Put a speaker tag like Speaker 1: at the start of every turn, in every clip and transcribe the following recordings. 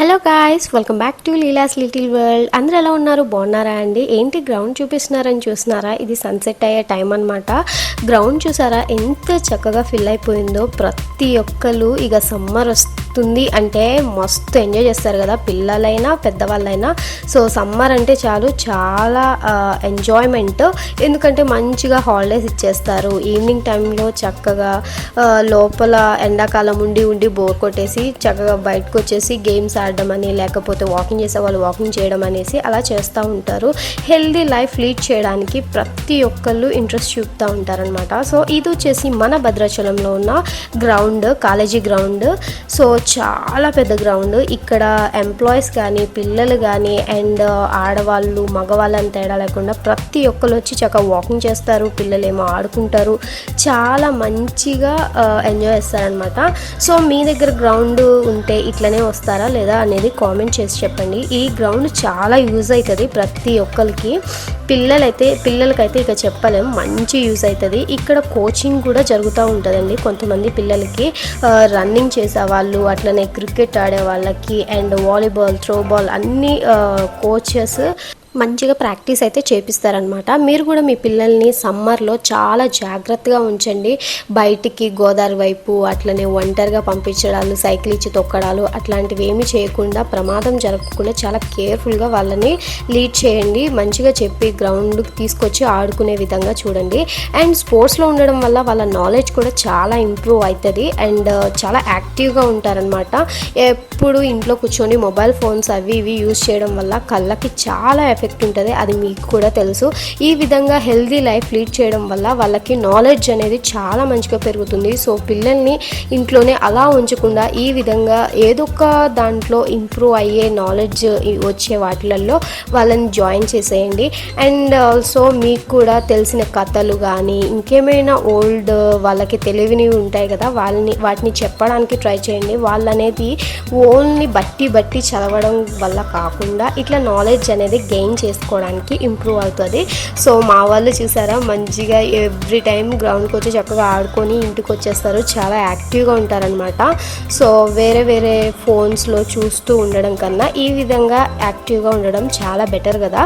Speaker 1: Hello guys welcome back to Leela's little world అందరు ఎలా ఉన్నారు? బాగున్నారా అండి? ఏంటి గ్రౌండ్ చూపిస్తున్నారని చూస్తున్నారా? ఇది సన్సెట్ అయ్యే టైం అనమాట గ్రౌండ్ చూసారా? ఎంత చక్కగా ఫిల్ అయిపోయిందో ప్రతి ప్రతి ఒక్కరు ఇక సమ్మర్ వస్తుంది అంటే మస్తు ఎంజాయ్ చేస్తారు కదా పిల్లలైనా పెద్దవాళ్ళైనా. సో సమ్మర్ అంటే చాలు చాలా ఎంజాయ్మెంట్. ఎందుకంటే మంచిగా హాలిడేస్ ఇచ్చేస్తారు. ఈవినింగ్ టైంలో చక్కగా లోపల ఎండాకాలం ఉండి ఉండి బోర్ కొట్టేసి చక్కగా బయటకు వచ్చేసి గేమ్స్ ఆడడం అని లేకపోతే వాకింగ్ చేసే వాళ్ళు వాకింగ్ చేయడం అనేసి అలా చేస్తూ ఉంటారు. హెల్దీ లైఫ్ లీడ్ చేయడానికి ప్రతి ఒక్కళ్ళు ఇంట్రెస్ట్ చూపుతూ ఉంటారనమాట సో ఇది వచ్చేసి మన భద్రాచలంలో ఉన్న గ్రౌండ్ కాలేజీ గ్రౌండ్ సో చాలా పెద్ద గ్రౌండ్ ఇక్కడ ఎంప్లాయీస్ కానీ పిల్లలు కానీ అండ్ uh, ఆడవాళ్ళు మగవాళ్ళు అని తేడా లేకుండా ప్రతి ఒక్కరు వచ్చి చక్కగా వాకింగ్ చేస్తారు. పిల్లలేమో ఆడుకుంటారు. చాలా మంచిగా uh, ఎంజాయ్ చేస్తారనమాట సో మీ దగ్గర గ్రౌండ్ ఉంటే ఇట్లనే వస్తారా? లేదా అనేది కామెంట్ చేసి చెప్పండి. ఈ గ్రౌండ్ చాలా యూజ్ అవుతుంది ప్రతి ఒక్కరికి పిల్లలైతే పిల్లలకైతే ఇక చెప్పలేం. మంచి యూజ్ అవుతుంది ఇక్కడ కోచింగ్ కూడా జరుగుతూ ఉంటుందండి. కొంతమంది పిల్లలకి రన్నింగ్ చేసే వాళ్ళు అట్లనే క్రికెట్ ఆడే వాళ్ళకి అండ్ వాలీబాల్ త్రోబాల్ అన్ని కోచెస్ మంచిగా ప్రాక్టీస్ అయితే చేపిస్తారనమాట మీరు కూడా మీ పిల్లల్ని సమ్మర్లో చాలా జాగ్రత్తగా ఉంచండి. బయటికి గోదావరి వైపు అట్లనే ఒంటరిగా పంపించడాలు సైకిల్ ఇచ్చి తొక్కడాలు అట్లాంటివి ఏమీ చేయకుండా ప్రమాదం జరగకుండా చాలా కేర్ఫుల్గా వాళ్ళని లీడ్ చేయండి. మంచిగా చెప్పి గ్రౌండ్కి తీసుకొచ్చి ఆడుకునే విధంగా చూడండి. అండ్ స్పోర్ట్స్లో ఉండడం వల్ల వాళ్ళ నాలెడ్జ్ కూడా చాలా ఇంప్రూవ్ అవుతుంది. అండ్ చాలా యాక్టివ్గా ఉంటారనమాట ఎప్పుడు ఇంట్లో కూర్చొని మొబైల్ ఫోన్స్ అవి ఇవి యూజ్ చేయడం వల్ల కళ్ళకి చాలా ఎఫెక్ట్ ఉంటుంది అది మీకు కూడా తెలుసు. ఈ విధంగా హెల్దీ లైఫ్ లీడ్ చేయడం వల్ల వాళ్ళకి నాలెడ్జ్ అనేది చాలా మంచిగా పెరుగుతుంది. సో పిల్లల్ని ఇంట్లోనే అలా ఉంచకుండా ఈ విధంగా ఏదో ఒక దాంట్లో ఇంప్రూవ్ అయ్యే నాలెడ్జ్ వచ్చే వాటిలలో వాళ్ళని జాయిన్ చేసేయండి. అండ్ ఆల్సో మీకు కూడా తెలిసిన కథలు కానీ ఇంకేమైనా ఓల్డ్ వాళ్ళకి తెలివినివి ఉంటాయి కదా వాళ్ళని వాటిని చెప్పడానికి ట్రై చేయండి. వాళ్ళు అనేది ఓన్లీ బట్టి బట్టి చదవడం వల్ల కాకుండా ఇట్లా నాలెడ్జ్ అనేది గెయిన్ చేసుకోవడానికి ఇంప్రూవ్ అవుతుంది. సో మా వాళ్ళు చూసారా మంచిగా ఎవ్రీ టైం గ్రౌండ్కి వచ్చి చక్కగా ఆడుకొని ఇంటికి వచ్చేస్తారు. చాలా యాక్టివ్గా ఉంటారనమాట సో వేరే వేరే ఫోన్స్లో చూస్తూ ఉండడం కన్నా ఈ విధంగా యాక్టివ్గా ఉండడం చాలా బెటర్ కదా.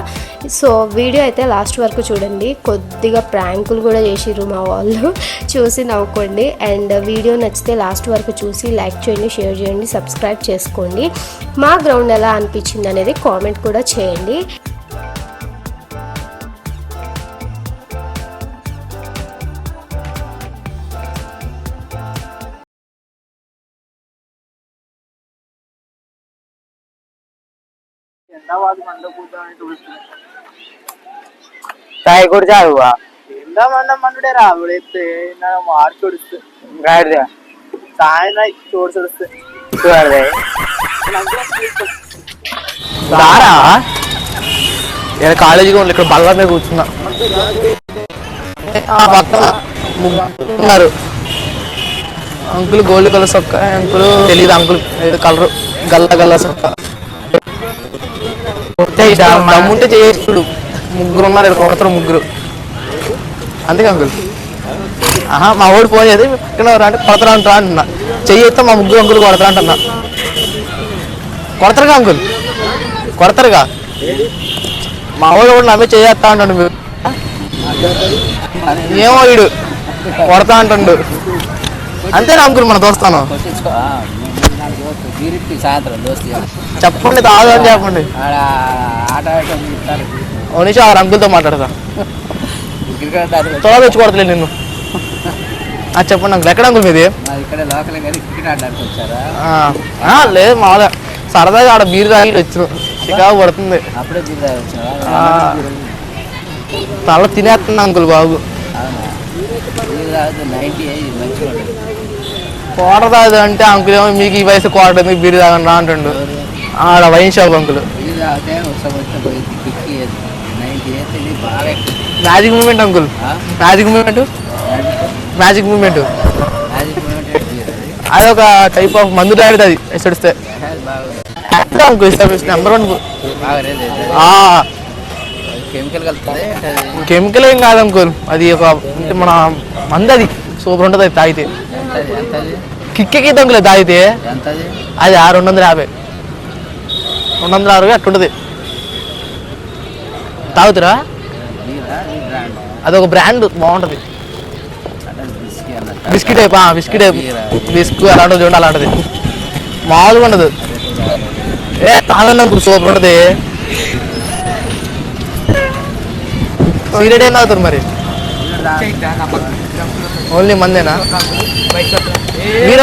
Speaker 1: సో వీడియో అయితే లాస్ట్ వరకు చూడండి. కొద్దిగా ప్రాంకులు కూడా చేసిర్రు మా వాళ్ళు. చూసి నవ్వుకోండి. అండ్ వీడియో నచ్చితే లాస్ట్ వరకు చూసి లైక్ చేయండి షేర్ చేయండి సబ్స్క్రైబ్ చేసుకోండి. మా గ్రౌండ్ ఎలా అనిపించింది అనేది కామెంట్ కూడా చేయండి.
Speaker 2: చూస్తుంది
Speaker 3: తాయి కూడా చాలువా గాడిద చూడదే దారా నేను కాలేజీగా ఉంది ఇక్కడ బల్ల మీద కూర్చున్నా ఆ పక్కన ముగ్గురు ఉన్నారు అంకుల్ గోల్డ్ కలర్ సొక్క అంకుల్ తెలియదు అంకుల్ ఏదో కలర్ గల్ల గల్ల సొక్క దమ్ముంటే చేయొచ్చు ముగ్గురు ఉన్నారు ఇక్కడ కొడతారు ముగ్గురు. అంతే అంకుల్. ఆహా మా ఓడి ఫోన్ చేసి ఇక్కడ రా అంటే కొడతారా అంటారా అంటున్నా. చెయ్యి మా ముగ్గురు అంకుల్ కొడతారా అంటున్నా. కొడతారుగా అంకుల్? కొడతారుగా. మా వాడు కూడా నమ్మే చేస్తా అంటాడు మీరు. ఏమో వీడు కొడతా అంటుండు. అంతేనా అంకుల్ మన దోస్తాను?
Speaker 4: సాయంత్రం దోస్తు
Speaker 3: చెప్పండి తాగు అని చెప్పండి ఓ నిమిషం ఆ అంకుల్తో మాట్లాడతా.
Speaker 4: క్రికెట్ ఆడి
Speaker 3: త్వరగా వచ్చి కొడతలే నిన్ను. అది చెప్పండి అంకుల్ ఎక్కడ అంకుల్ మీది? లేదు మామూలుగా సరదాగా ఆడ బీరు తాగి వచ్చిన. చికాకు పడుతుంది. తల తినేస్తుంది అంకుల్ బాబు. క్వార్టర్ తాగదు అంటే అంకుల్ ఏమో మీకు ఈ వయసు క్వార్టర్ ఎందుకు బీరు తాగండి రా అంటుండు. ఆడ వైన్ షాప్ అంకుల్.
Speaker 4: తాగితే
Speaker 3: magic moment uncle? Magic moment magic moment
Speaker 4: magic moment beer అది
Speaker 3: అది ఒక టైప్ ఆఫ్ మందు లాంటిది అది ఎసడిస్తే నెంబర్ వన్
Speaker 4: కెమికల్
Speaker 3: కెమికల్ ఏం కాదు అంకుల్ అది ఒక అంటే మన మంది అది సూపర్ ఉంటుంది అది తాగితే కిక్కెక్కి అంకుల్ తాగితే అది ఆ రెండు వందల యాభై రెండు వందల అరవై అట్టుంటది తాగుతురా అదొక బ్రాండ్ బాగుంటది. బిస్కెట్ టైప్ బిస్కెట్ టైప్ బిస్కు అలాంటిది చూడండి అలాంటిది. మామూలుగా ఉండదు. ఏ తాగన్నప్పుడు సూపర్ ఉంటది. సిగరెట్ ఏం తాగుతారు మరి? ఓన్లీ మందేనా? మీరు